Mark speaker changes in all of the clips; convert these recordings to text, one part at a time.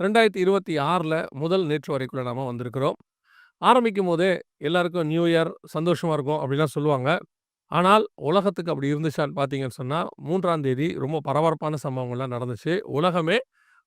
Speaker 1: ரெண்டாயிரத்தி இருபத்தி ஆறில் முதல் நேற்று வரைக்குள்ள நாம் வந்திருக்கிறோம். ஆரம்பிக்கும்போதே எல்லாருக்கும் நியூ இயர் சந்தோஷமாக இருக்கும் அப்படிலாம் சொல்லுவாங்க. ஆனால் உலகத்துக்கு அப்படி இருந்துச்சான்னு பார்த்தீங்கன்னு சொன்னால் மூன்றாம் தேதி ரொம்ப பரபரப்பான சம்பவங்கள்லாம் நடந்துச்சு. உலகமே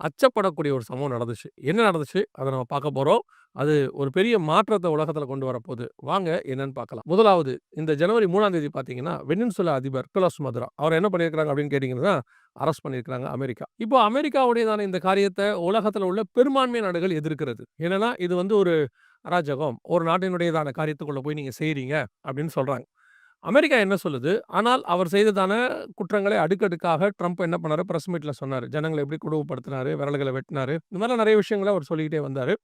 Speaker 1: அச்சப்படக்கூடிய ஒரு சம்பவம் நடந்துச்சு. என்ன நடந்துச்சு? அதை நம்ம பார்க்க போகிறோம் அது ஒரு பெரிய மாற்றத்தை உலகத்தில் கொண்டு வரப்போகுது வாங்க என்னன்னு பார்க்கலாம். முதலாவது இந்த ஜனவரி மூணாம் தேதி பார்த்தீங்கன்னா, வெனின்சுலா அதிபர் நிக்கோலஸ் மதுரா அவர் என்ன பண்ணியிருக்கிறாங்க அப்படின்னு கேட்டீங்கன்னா, அரெஸ்ட் பண்ணியிருக்கிறாங்க அமெரிக்கா. இப்போ அமெரிக்காவுடையதான இந்த காரியத்தை உலகத்தில் உள்ள பெரும்பான்மை நாடுகள் எதிர்க்கிறது. என்னன்னா, இது வந்து ஒரு அராஜகம். ஒரு நாட்டினுடையதான காரியத்துக்குள்ளே போய் நீங்கள் செய்கிறீங்க அப்படின்னு சொல்கிறாங்க அமெரிக்கா என்ன சொல்லுது? ஆனால் அவர் செய்ததான குற்றங்களை அடுக்கடுக்காக ட்ரம்ப் என்ன பண்ணாரு? பிரஸ் மீட்டில் சொன்னார் ஜனங்களை எப்படி குடும்பப்படுத்தினாரு விரல்களை வெட்டினாரு. இந்த மாதிரிலாம் நிறைய விஷயங்களை அவர் சொல்லிக்கிட்டே வந்தார்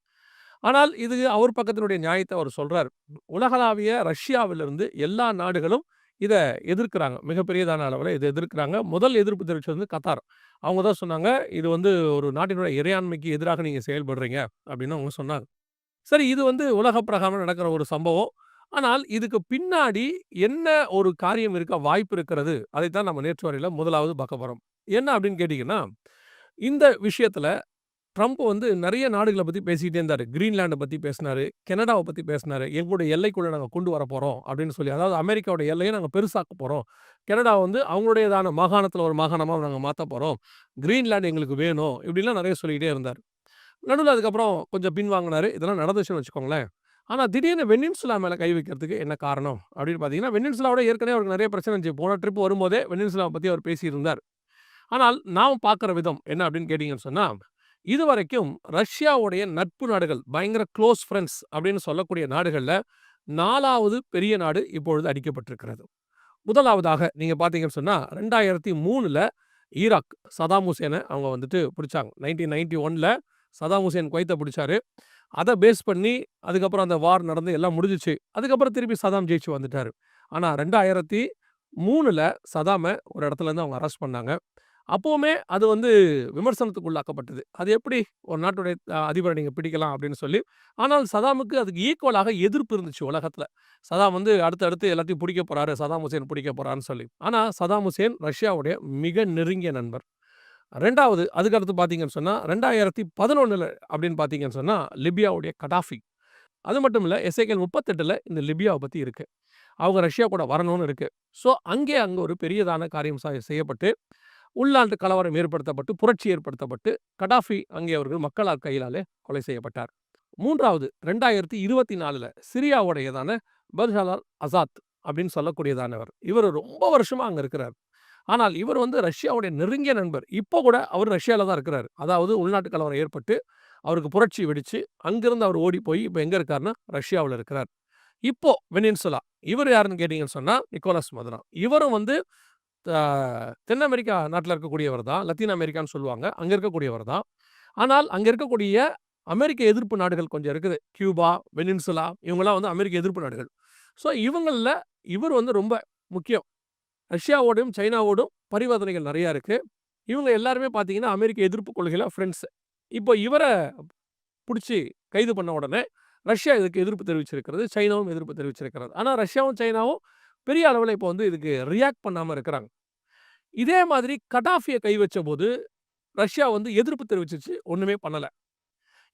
Speaker 1: ஆனால் இது அவர் பக்கத்தினுடைய நியாயத்தை அவர் சொல்கிறார் உலகளாவிய ரஷ்யாவிலிருந்து எல்லா நாடுகளும் இதை எதிர்க்கிறாங்க. மிகப்பெரியதான அளவில் இதை எதிர்க்கிறாங்க. முதல் எதிர்ப்பு தெரிவிச்சது வந்து கத்தார். அவங்க தான் சொன்னாங்க, "இது வந்து ஒரு நாட்டினுடைய இறையாண்மைக்கு எதிராக நீங்கள் செயல்படுறீங்க" அப்படின்னு அவங்க சொன்னாங்க. சரி இது வந்து உலக பிரகாரம் நடக்கிற ஒரு சம்பவம். ஆனால் இதுக்கு பின்னாடி என்ன ஒரு காரியம் இருக்க வாய்ப்பு இருக்கிறது? அதைத்தான் நம்ம நேற்று வரையில முதலாவது பார்க்க போகிறோம் என்ன அப்படின்னு கேட்டிங்கன்னா இந்த விஷயத்தில் ட்ரம்ப் வந்து நிறைய நாடுகளை பற்றி பேசிக்கிட்டே இருந்தார் கிரீன்லாண்டை பற்றி பேசினார் கனடாவை பற்றி பேசினாரு. "எங்களுடைய எல்லைக்குள்ளே நாங்கள் கொண்டு வரப்போறோம்" அப்படின்னு சொல்லி. அதாவது அமெரிக்காவோட எல்லையை நாங்கள் பெருசாக்க போகிறோம் கனடா வந்து அவங்களுடையதான மாகாணத்தில் ஒரு மாகாணமாக நாங்கள் மாற்ற போகிறோம் கிரீன்லாண்டு எங்களுக்கு வேணும். இப்படிலாம் நிறைய சொல்லிக்கிட்டே இருந்தார் நடுவில் அதுக்கப்புறம் கொஞ்சம் பின்வாங்குனாரு. இதெல்லாம் நடந்துச்சுன்னு வச்சுக்கோங்களேன். ஆனால் திடீர்னு வெனின்சுலா மேலே கை வைக்கிறதுக்கு என்ன காரணம்? அப்படின்னு பார்த்தீங்கன்னா, வெனின்சுலாவோட ஏற்கனவே அவருக்கு நிறைய பிரச்சனை இருந்துச்சு. போன ட்ரிப் வரும்போதே வெனின்சுலாவ பற்றி அவர் பேசியிருந்தார். ஆனால் நாம் பார்க்குற விதம் என்ன அப்படின்னு கேட்டீங்கன்னு இது இதுவரைக்கும் ரஷ்யாவுடைய நட்பு நாடுகள், பயங்கர க்ளோஸ் ஃப்ரெண்ட்ஸ் அப்படின்னு சொல்லக்கூடிய நாடுகளில் நாலாவது பெரிய நாடு இப்பொழுது அடிக்கப்பட்டிருக்கிறது. முதலாவதாக நீங்கள் பார்த்தீங்கன்னு சொன்னால் ரெண்டாயிரத்தி மூணில் ஈராக் சதாம் ஹுசேனை அவங்க வந்துட்டு பிடிச்சாங்க நைன்டீன் நைன்டி ஒனில் சதாம் ஹுசேன் குவைத்தை பிடிச்சாரு அதை பேஸ் பண்ணி அதுக்கப்புறம் அந்த வார் நடந்து எல்லாம் முடிஞ்சுச்சு. அதுக்கப்புறம் திருப்பி சதாம் ஜெயிச்சு வந்துட்டாரு. ஆனா 2003ல சதாம ஒரு இடத்துலேருந்து அவங்க அரெஸ்ட் பண்ணாங்க. அப்போவுமே அது வந்து விமர்சனத்துக்கு உள்ளாக்கப்பட்டது. அது எப்படி ஒரு நாட்டுடைய அதிபரை நீங்கள் நீங்க பிடிக்கலாம் அப்படின்னு சொல்லி. ஆனால் சதாமுக்கு அதுக்கு ஈக்குவலாக எதிர்ப்பு இருந்துச்சு உலகத்துல. சதாம் வந்து அடுத்தடுத்து எல்லாத்தையும் பிடிக்க போறாரு. சதாம் ஹுசேன் பிடிக்க போறாருன்னு சொல்லி. ஆனா சதாம் ஹுசேன் ரஷ்யாவுடைய மிக நெருங்கிய நண்பர். ரெண்டாவது அதுக்கு அடுத்து பார்த்தீங்கன்னு சொன்னா, 2011ல அப்படின்னு பார்த்தீங்கன்னு சொன்னால் லிபியாவுடைய கடாஃபி. அது மட்டும் இல்லை எசேக்கியேல் 38ல இந்த லிபியாவை பற்றி இருக்கு. அவங்க ரஷ்யா கூட வரணும்னு இருக்கு. ஸோ அங்கே அங்கே ஒரு பெரியதான காரியம் செய்யப்பட்டு, உள்நாட்டு கலவரம் ஏற்படுத்தப்பட்டு, புரட்சி ஏற்படுத்தப்பட்டு, கடாஃபி அங்கே அவர்கள் மக்களால் கையிலாலே கொலை செய்யப்பட்டார். 3வது 2024ல சிரியாவுடையதான பஷர் அசாத் அப்படின்னு சொல்லக்கூடியதானவர். இவரு ரொம்ப வருஷமா அங்க இருக்கிறார். ஆனால் இவர் வந்து ரஷ்யாவுடைய நெருங்கிய நண்பர். இப்போ கூட அவர் ரஷ்யாவில் தான் இருக்கிறாரு. அதாவது உள்நாட்டு கலவரம் ஏற்பட்டு, அவருக்கு புரட்சி வெடிச்சு, அங்கிருந்து அவர் ஓடி போய் இப்போ எங்க இருக்காருன்னா, ரஷ்யாவுல இருக்கிறார். இப்போ வெனின்சுலா. இவர் யாருன்னு கேட்டீங்கன்னு சொன்னா, நிக்கோலஸ் மதுரா. இவரும் வந்து தென் அமெரிக்கா நாட்டுல இருக்கக்கூடியவர் தான். லத்தீன் அமெரிக்கான்னு சொல்லுவாங்க. அங்க இருக்கக்கூடியவர் தான். ஆனால் அங்க இருக்கக்கூடிய அமெரிக்க எதிர்ப்பு நாடுகள் கொஞ்சம் இருக்குது. கியூபா, வெனின்சுலா இவங்கலாம் வந்து அமெரிக்க எதிர்ப்பு நாடுகள். ஸோ இவங்கள்ல இவர் வந்து ரொம்ப முக்கியம். ரஷ்யாவோடையும் சைனாவோடும் பரிவர்த்தனைகள் நிறையா இருக்கு. இவங்க எல்லாருமே பார்த்தீங்கன்னா, அமெரிக்க எதிர்ப்பு கொள்கையில் ஃப்ரெண்ட்ஸு இப்போ இவரை பிடிச்சி கைது பண்ண உடனே, ரஷ்யா இதுக்கு எதிர்ப்பு தெரிவிச்சிருக்கிறது. சைனாவும் எதிர்ப்பு தெரிவிச்சிருக்கிறது. ஆனால் ரஷ்யாவும், சைனாவும் பெரிய அளவில் இப்போ வந்து இதுக்கு ரியாக்ட் பண்ணாமல் இருக்கிறாங்க. இதே மாதிரி கடாஃபியை கை வச்ச போது ரஷ்யா வந்து எதிர்ப்பு தெரிவிச்சிச்சு ஒன்றுமே பண்ணல.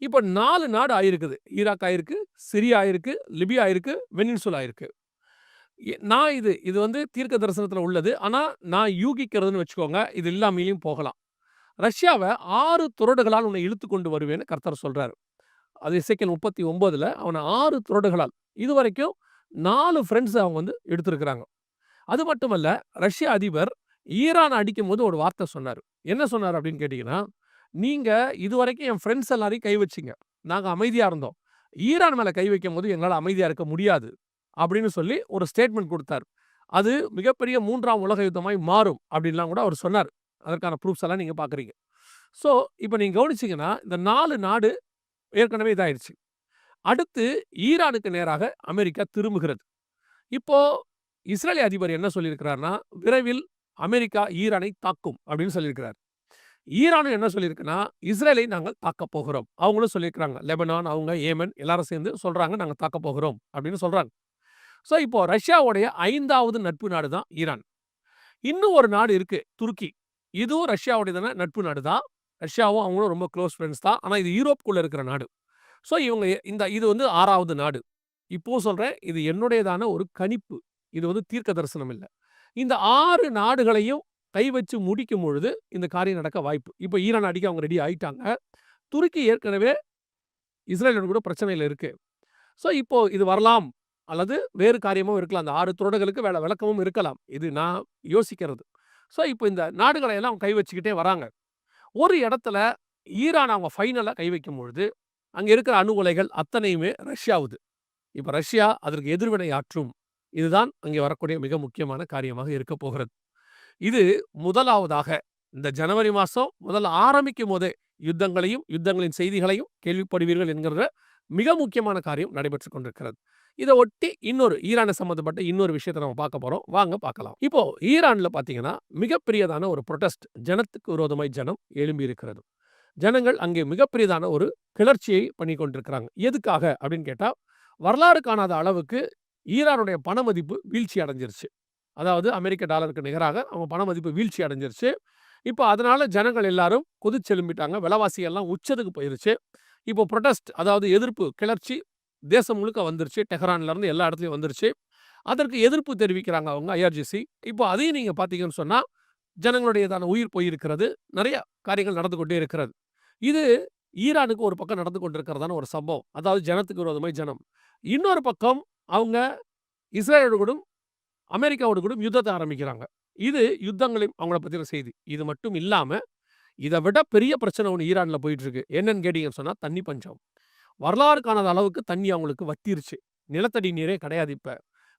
Speaker 1: இப்போ நாலு நாடு ஆயிருக்குது. ஈராக் ஆயிருக்கு, சிரியா ஆயிருக்கு, லிபியா ஆயிருக்கு, வெனின்சுலா ஆயிருக்கு. நான் இது இது வந்து தீர்க்க தரிசனத்தில் உள்ளது. ஆனால் நான் யூகிக்கிறதுன்னு வச்சுக்கோங்க. இது இல்லாமயும் போகலாம். ரஷ்யாவ ஆறு துரடுகளால் உன்னை இழுத்து கொண்டு வருவேன்னு கர்த்தர் சொல்றாரு. அது எசேக்கியேல் 39ல அவன 6 துறடுகளால். இதுவரைக்கும் 4 ஃபிரெண்ட்ஸ அவங்க வந்து எடுத்திருக்கிறாங்க. அது மட்டுமல்ல, ரஷ்ய அதிபர் ஈரான அடிக்கும்போது ஒரு வார்த்தை சொன்னார் என்ன சொன்னார் அப்படின்னு கேட்டீங்கன்னா, "நீங்க இதுவரைக்கும் என் ஃப்ரெண்ட்ஸ் எல்லாரையும் கை வச்சீங்க. நாங்க அமைதியா இருந்தோம். ஈரான் மேல கை வைக்கும்போது எங்களால அமைதியா இருக்க முடியாது." அப்படின்னு சொல்லி ஒரு ஸ்டேட்மெண்ட் கொடுத்தார் அது மிகப்பெரிய மூன்றாம் உலக யுத்தமாய் மாறும் அப்படின்லாம் கூட அவர் சொன்னார் அதற்கான ப்ரூஃப்ஸ் எல்லாம் நீங்கள் பார்க்குறீங்க. ஸோ இப்போ நீங்கள் கவனிச்சிங்கன்னா இந்த நாலு நாடு ஏற்கனவே இதாயிடுச்சு அடுத்து ஈரானுக்கு நேராக அமெரிக்கா திரும்புகிறது. இப்போது இஸ்ரேலிய அதிபர் என்ன சொல்லியிருக்கிறாருன்னா "விரைவில் அமெரிக்கா ஈரானை தாக்கும்" அப்படின்னு சொல்லியிருக்கிறார். ஈரானும் என்ன சொல்லியிருக்குன்னா, "இஸ்ரேலை நாங்கள் தாக்கப் போகிறோம்." அவங்களும் சொல்லியிருக்கிறாங்க. லெபனான், அவங்க ஏமன் எல்லாரும் சேர்ந்து சொல்கிறாங்க நாங்கள் தாக்கப் போகிறோம்" அப்படின்னு சொல்கிறாங்க ஸோ இப்போ ரஷ்யாவுடைய ஐந்தாவது நட்பு நாடு தான் ஈரான். இன்னும் ஒரு நாடு இருக்கு, துருக்கி. இதுவும் ரஷ்யாவுடையதான நட்பு நாடு தான். ரஷ்யாவும் அவங்களும் ரொம்ப க்ளோஸ் ஃப்ரெண்ட்ஸ் தான். ஆனா இது யூரோப்குள்ள இருக்கிற நாடு. ஸோ இவங்க இந்த இது வந்து ஆறாவது நாடு. இப்போ சொல்றேன், இது என்னுடையதான ஒரு கணிப்பு. இது வந்து தீர்க்க தரிசனம் இல்ல. இந்த ஆறு நாடுகளையும் கை வச்சு முடிக்கும் பொழுது, இந்த காரியம் நடக்க வாய்ப்பு. இப்ப ஈரான் அடிக்க அவங்க ரெடி ஆயிட்டாங்க. துருக்கி ஏற்கனவே இஸ்ரேலோட கூட பிரச்சனையில் இருக்கு. ஸோ இப்போ இது வரலாம். அல்லது வேறு காரியமும் இருக்கலாம். அந்த ஆறு துறடுகளுக்கு வேலை விளக்கமும் இருக்கலாம். இது நான் யோசிக்கிறது. ஸோ இப்போ இந்த நாடுகளை எல்லாம் கை வச்சுக்கிட்டே வராங்க. ஒரு இடத்துல ஈரான் அவங்க ஃபைனலா கை வைக்கும் பொழுது, அங்கே இருக்கிற அணு உலைகள் அத்தனையுமே ரஷ்யாவுது. இப்போ ரஷ்யா அதற்கு எதிர்வினை ஆற்றும். இதுதான் அங்கே வரக்கூடிய மிக முக்கியமான காரியமாக இருக்க போகிறது. இது முதலாவதாக இந்த ஜனவரி மாதம் முதல்ல ஆரம்பிக்கும்போதே யுத்தங்களையும், யுத்தங்களின் செய்திகளையும் கேள்விப்படுவீர்கள் என்கிற மிக முக்கியமான காரியம் நடைபெற்று கொண்டிருக்கிறது. இதை ஒட்டி இன்னொரு ஈரானை சம்மந்தப்பட்ட இன்னொரு விஷயத்த நம்ம பார்க்க போகிறோம் வாங்க பார்க்கலாம். இப்போ ஈரானில் பார்த்தீங்கன்னா, மிகப்பெரியதான ஒரு புரொட்டஸ்ட் ஜனத்துக்கு விரோதமாய் ஜனம் எழும்பி இருக்கிறது. ஜனங்கள் அங்கே மிகப்பெரியதான ஒரு கிளர்ச்சியை பண்ணி கொண்டிருக்கிறாங்க. எதுக்காக அப்படின்னு கேட்டால் வரலாறு காணாத அளவுக்கு ஈரானுடைய பண மதிப்பு வீழ்ச்சி அடைஞ்சிருச்சு. அதாவது அமெரிக்க டாலருக்கு நிகராக அவங்க பண மதிப்பு வீழ்ச்சி அடைஞ்சிருச்சு. இப்போ அதனால ஜனங்கள் எல்லாரும் குதிச்செலும்பிட்டாங்க விலைவாசி எல்லாம் உச்சத்துக்கு போயிருச்சு. இப்போ ப்ரொடெஸ்ட் அதாவது எதிர்ப்பு கிளர்ச்சி தேசம் முழுக்க வந்துருச்சு. டெஹரான்ல இருந்து எல்லா இடத்துலையும் வந்துருச்சு. அதற்கு எதிர்ப்பு தெரிவிக்கிறாங்க அவங்க ஐஆர்ஜிசி. இப்போ அதையும் நீங்க பார்த்தீங்கன்னு சொன்னா, ஜனங்களுடையதான உயிர் போயிருக்கிறது. நிறைய காரியங்கள் நடந்து கொண்டே இருக்கிறது. இது ஈரானுக்கு ஒரு பக்கம் நடந்து கொண்டிருக்கிறதான ஒரு சம்பவம். அதாவது ஜனத்துக்கு விரோதமாய் ஜனம். இன்னொரு பக்கம் அவங்க இஸ்ரேலோடு கூடும், அமெரிக்காவோடு கூட யுத்தத்தை ஆரம்பிக்கிறாங்க. இது யுத்தங்களையும் அவங்கள பத்தின செய்தி. இது மட்டும் இல்லாம, இத விட பெரிய பிரச்சனை ஒன்று ஈரானில் போயிட்டு இருக்கு. என்னன்னு கேட்டீங்கன்னு சொன்னா, தண்ணி பஞ்சம். வரலாறு காணாத அளவுக்கு தண்ணி அவங்களுக்கு வத்திருச்சு. நிலத்தடி நீரே கிடையாது இப்போ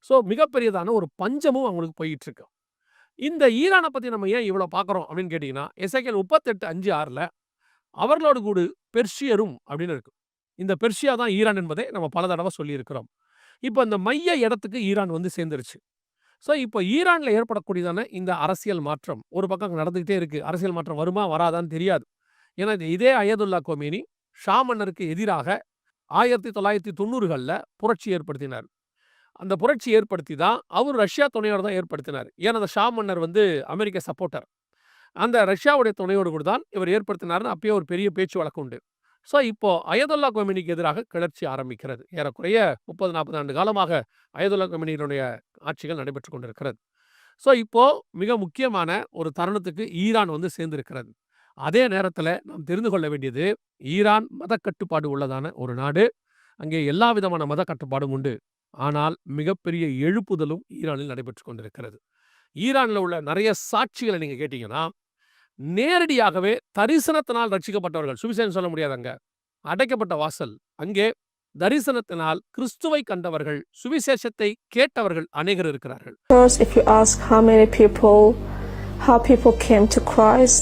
Speaker 1: ஸோ மிகப்பெரியதான ஒரு பஞ்சமும் அவங்களுக்கு போயிட்டுருக்கு இந்த ஈரானை பத்தி நம்ம ஏன் இவ்வளோ பார்க்குறோம் அப்படின்னு கேட்டீங்கன்னா, எசேக்கியேல் 38:5-6ல அவர்களோடு கூடு பெர்ஷியரும் அப்படின்னு இருக்கு. இந்த பெர்ஷியா தான் ஈரான் என்பதை நம்ம பல தடவை சொல்லியிருக்கிறோம். இப்ப இந்த மைய இடத்துக்கு ஈரான் வந்து சேர்ந்துருச்சு. ஸோ இப்போ ஈரான்ல ஏற்படக்கூடியதான இந்த அரசியல் மாற்றம், ஒரு பக்கம் நடந்துகிட்டே இருக்கு. அரசியல் மாற்றம் வருமா? வராதான்னு தெரியாது. ஏன்னா இதே அயதுல்லா கோமேனி ஷா மன்னருக்கு எதிராக 1990கள்ல புரட்சி ஏற்படுத்தினார். அந்த புரட்சி ஏற்படுத்தி தான் அவர் ரஷ்யா துணையோட தான் ஏற்படுத்தினார். ஏன்னா அந்த ஷா மன்னர் வந்து அமெரிக்க சப்போர்ட்டர். அந்த ரஷ்யாவுடைய துணையோடு கூட தான் இவர் ஏற்படுத்தினார்னு அப்பயே ஒரு பெரிய பேச்சு வழக்கு உண்டு. ஸோ இப்போ அயதுல்லா கொமேனிக்கு எதிராக கிளர்ச்சி ஆரம்பிக்கிறது. ஏறக்குறைய 30, 40 ஆண்டு காலமாக அயதுல்லா கொமேனியினுடைய ஆட்சிகள் நடைபெற்றுக் கொண்டிருக்கிறது. ஸோ இப்போ மிக முக்கியமான ஒரு தருணத்துக்கு ஈரான் வந்து சேர்ந்திருக்கிறது. அதே நேரத்தில் நாம் தெரிந்து கொள்ள வேண்டியது, ஈரான் மத கட்டுப்பாடு உள்ளதான ஒரு நாடு. அங்கே எல்லா விதமான மத கட்டுப்பாடும் உண்டு. ஆனால் மிகப்பெரிய எழுப்புதலும் ஈரானில் நடைபெற்று கொண்டிருக்கிறது. ஈரானில் உள்ள நிறைய சாட்சிகளை நீங்கள் கேட்டீங்கன்னா, நேரடியாகவே தரிசனத்தினால் ரட்சிக்கப்பட்டவர்கள். சுவிசேஷம் சொல்ல முடியாதுங்க அடைக்கப்பட்ட வாசல். அங்கே தரிசனத்தினால் கிறிஸ்துவை கண்டவர்கள், சுவிசேஷத்தை கேட்டவர்கள் அநேகர் இருக்கிறார்கள்.
Speaker 2: If you ask how many people, how people came to Christ,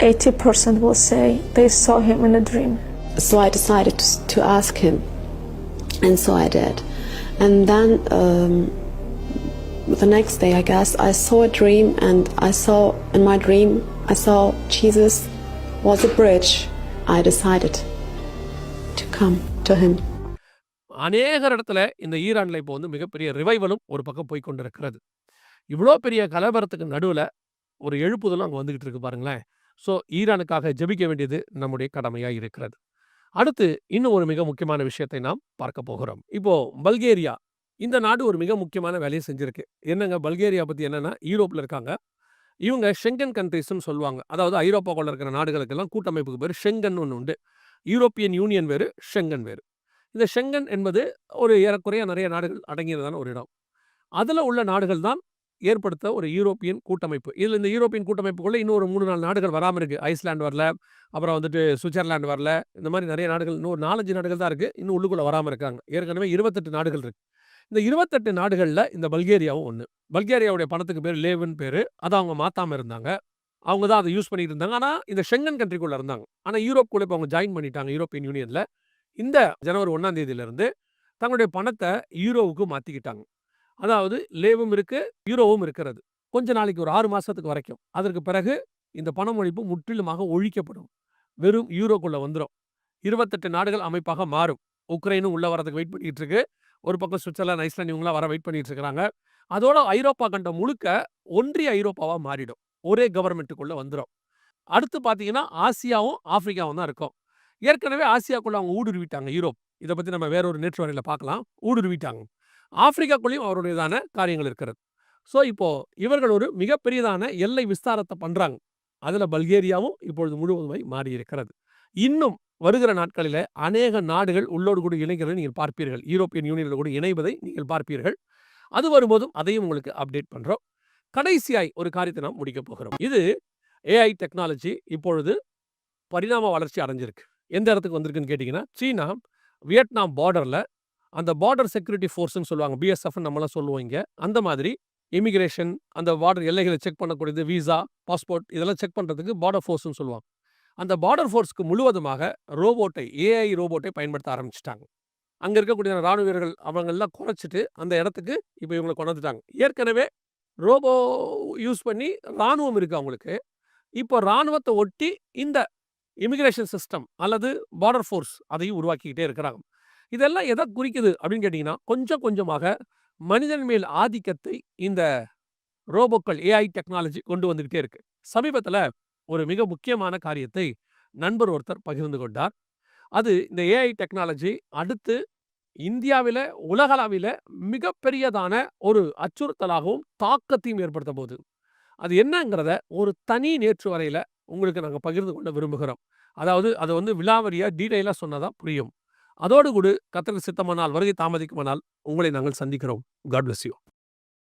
Speaker 2: 80% will say they saw him in a dream.
Speaker 3: So I decided to, to ask him, and so I did. And then um, the next day, I guess, I saw a dream, and I saw in my dream, I saw Jesus was a bridge. I decided to come to him.
Speaker 1: அநேகர் இடத்துல இந்த ஈரான்ல இப்போ வந்து மிகப்பெரிய ரிவைவலும் ஒரு பக்கம் போய்க் கொண்டிருக்கிறது. இவ்ளோ பெரிய கலவரத்துக்கு நடுவுல ஒரு எழுப்புதலும் அங்க வந்துகிட்டு இருக்கு பாருங்களேன். ஸோ ஈரானுக்காக ஜெபிக்க வேண்டியது நம்முடைய கடமையா இருக்கிறது. அடுத்து இன்னும் ஒரு மிக முக்கியமான விஷயத்தை நாம் பார்க்க போகிறோம். இப்போ பல்கேரியா இந்த நாடு ஒரு மிக முக்கியமான வேலையை செஞ்சிருக்கு. என்னங்க பல்கேரியா பத்தி என்னன்னா, யூரோப்ல இருக்காங்க. இவங்க ஷெங்கன் கண்ட்ரிஸ்னு சொல்லுவாங்க. அதாவது ஐரோப்பாக்குள்ள இருக்கிற நாடுகளுக்கெல்லாம் கூட்டமைப்புக்கு பேர் ஷெங்கன் ஒன்று உண்டு. யூரோப்பியன் யூனியன் வேறு, ஷெங்கன் வேறு. இந்த ஷெங்கன் என்பது ஒரு ஏறக்குறைய நிறைய நாடுகள் அடங்கியதான ஒரு இடம். அதில் உள்ள நாடுகள் தான் ஏற்படுத்த ஒரு யூரோப்பியன் கூட்டமைப்பு. இதில் இந்த யூரோப்பியன் கூட்டமைப்புக்குள்ளே இன்னும் ஒரு 3, 4 நாடுகள் வராமல் இருக்கு. ஐஸ்லேண்ட் வரல. அப்புறம் வந்துட்டு சுவிட்சர்லாந்து வரல. இந்த மாதிரி நிறைய நாடுகள் இன்னும் ஒரு 4, 5 நாடுகள் தான் இருக்கு. இன்னும் உள்ளுக்குள்ளே வராமல் இருக்காங்க. ஏற்கனவே 28 நாடுகள் இருக்கு. இந்த 28 நாடுகள்ல இந்த பல்கேரியாவும் ஒன்று பல்கேரியாவுடைய பணத்துக்கு பேர் லேவ்ன்னு பேரு. அதை அவங்க மாத்தாம இருந்தாங்க. அவங்க தான் அதை யூஸ் பண்ணிட்டு இருந்தாங்க. ஆனா இந்த ஷெங்கன் கண்ட்ரிக்குள்ள இருந்தாங்க. ஆனா கூட இப்ப அவங்க ஜாயின் பண்ணிட்டாங்க யூரோப்பியன் யூனியன்ல. இந்த ஜனவரி ஒன்றாம் தேதியிலேருந்து தங்களுடைய பணத்தை யூரோவுக்கு மாத்திக்கிட்டாங்க. அதாவது லேவும் இருக்கு, யூரோவும் இருக்கிறது. கொஞ்ச நாளைக்கு ஒரு ஆறு மாசத்துக்கு வரைக்கும். அதற்கு பிறகு இந்த பணமொழிப்பு முற்றிலுமாக ஒழிக்கப்படும். வெறும் யூரோக்குள்ள வந்துரும். 28 நாடுகள் அமைப்பாக மாறும். உக்ரைனும் உள்ள வரதுக்கு வெயிட் பண்ணிட்டு இருக்கு. ஒரு பக்கம் சுவிட்சர்லாந்து, ஐஸ்லேண்ட் இவங்கலாம் வர வெயிட் பண்ணிட்டு இருக்கிறாங்க. அதோட ஐரோப்பா கண்டம் முழுக்க ஒன்றிய ஐரோப்பாவா மாறிடும். ஒரே கவர்மெண்ட்டுக்குள்ளே வந்துரும். அடுத்து பார்த்தீங்கன்னா, ஆசியாவும், ஆஃப்ரிக்காவும் தான் இருக்கும். ஏற்கனவே ஆசியாக்குள்ள அவங்க ஊடுருவிட்டாங்க யூரோப். இத பத்தி நம்ம வேற ஒரு நேற்று வரையில் பார்க்கலாம். ஊடுருவிட்டாங்க. ஆஃப்ரிக்காக்குள்ளேயும் அவருடையதான காரியங்கள் இருக்கிறது. ஸோ, இப்போ இவர்கள் ஒரு மிகப்பெரியதான எல்லை விஸ்தாரத்தை பண்றாங்க. அதுல பல்கேரியாவும் இப்பொழுது முழுவதுமாய் மாறியிருக்கிறது. இன்னும் வருகிற நாட்களில் அநேக நாடுகள் உள்ளோடு கூட இணைகிறதை நீங்கள் பார்ப்பீர்கள். யூரோப்பியன் யூனியனில் கூட இணைவதை நீங்கள் பார்ப்பீர்கள். அது வரும்போதும் அதையும் உங்களுக்கு அப்டேட் பண்றோம். கடைசியாய் ஒரு காரியத்தை நாம் முடிக்கப் போகிறோம். இது ஏஐ டெக்னாலஜி இப்பொழுது பரிணாம வளர்ச்சி அடைஞ்சிருக்கு. எந்த இடத்துக்கு வந்திருக்குன்னு கேட்டீங்கன்னா, சீனா வியட்நாம் பார்டர்ல அந்த பார்டர் செக்யூரிட்டி ஃபோர்ஸ்னு சொல்லுவாங்க. பிஎஸ்எஃப்னு நம்மளாம் சொல்லுவோம் இங்கே அந்த மாதிரி இமிகிரேஷன் அந்த பார்டர் எல்லைகளை செக் பண்ணக்கூடியது, விசா, பாஸ்போர்ட் இதெல்லாம் செக் பண்றதுக்கு பார்டர் ஃபோர்ஸ்னு சொல்லுவாங்க. அந்த பார்டர் ஃபோர்ஸ்க்கு முழுவதுமாக ரோபோட்டை ஏஐ ரோபோட்டை பயன்படுத்த ஆரம்பிச்சிட்டாங்க அங்க இருக்கக்கூடிய ராணுவ வீரர்கள் அவங்கெல்லாம் குறைச்சிட்டு அந்த இடத்துக்கு இப்ப இவங்கள கொண்டாந்துட்டாங்க ஏற்கனவே ரோபோ யூஸ் பண்ணி ராணுவம் இருக்கு அவங்களுக்கு. இப்போ இராணுவத்தை ஒட்டி இந்த இமிகிரேஷன் சிஸ்டம் அல்லது பார்டர் ஃபோர்ஸ் அதையும் உருவாக்கிக்கிட்டே இருக்கிறாங்க. இதெல்லாம் எதை குறிக்குது அப்படின்னு கேட்டீங்கன்னா, கொஞ்சம் கொஞ்சமாக மனிதன் மேல் ஆதிக்கத்தை இந்த ரோபோக்கள் ஏஐ டெக்னாலஜி கொண்டு வந்துகிட்டே இருக்கு. சமீபத்தில் ஒரு மிக முக்கியமான காரியத்தை நண்பர் ஒருத்தர் பகிர்ந்து கொண்டார். அது இந்த ஏஐ டெக்னாலஜி அடுத்து இந்தியாவில, உலகளவில மிகப்பெரியதான ஒரு அச்சுறுத்தலாகவும், தாக்கத்தையும் ஏற்படுத்த போகுது. அது என்னங்கிறத ஒரு தனி நேற்று வரையில உங்களுக்கு நாங்க பகிர்ந்து கொள்ள விரும்புகிறோம். அதாவது அத வந்து விலாவரியா டீட்டெயிலா சொன்னதான் புரியும். அதோடு கூட கர்த்தருக்கு சித்தமானால் வருகை தாமதிக்குமானால் உங்களை நாங்கள் சந்திக்கிறோம். God you.